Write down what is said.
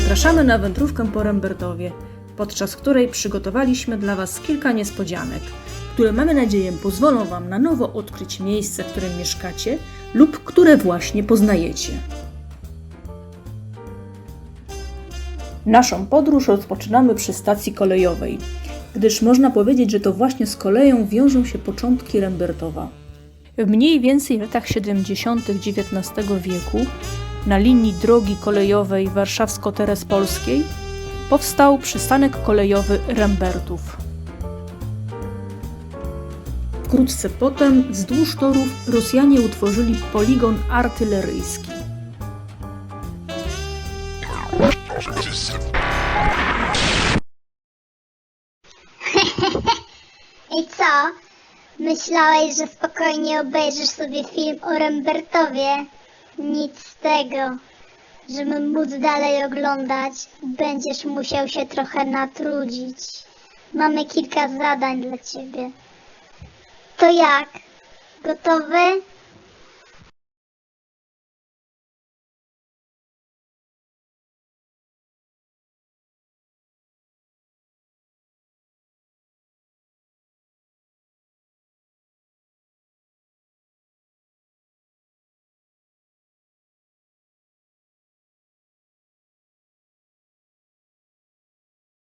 Zapraszamy na wędrówkę po Rembertowie, podczas której przygotowaliśmy dla Was kilka niespodzianek, które mamy nadzieję pozwolą Wam na nowo odkryć miejsce, w którym mieszkacie lub które właśnie poznajecie. Naszą podróż rozpoczynamy przy stacji kolejowej, gdyż można powiedzieć, że to właśnie z koleją wiążą się początki Rembertowa. W mniej więcej latach 70. XIX wieku na linii drogi kolejowej warszawsko-terespolskiej powstał przystanek kolejowy Rembertów. Wkrótce potem wzdłuż torów Rosjanie utworzyli poligon artyleryjski. I co? Myślałeś, że spokojnie obejrzysz sobie film o Rembertowie? Nic z tego. Żeby móc dalej oglądać, będziesz musiał się trochę natrudzić. Mamy kilka zadań dla ciebie. To jak? Gotowy?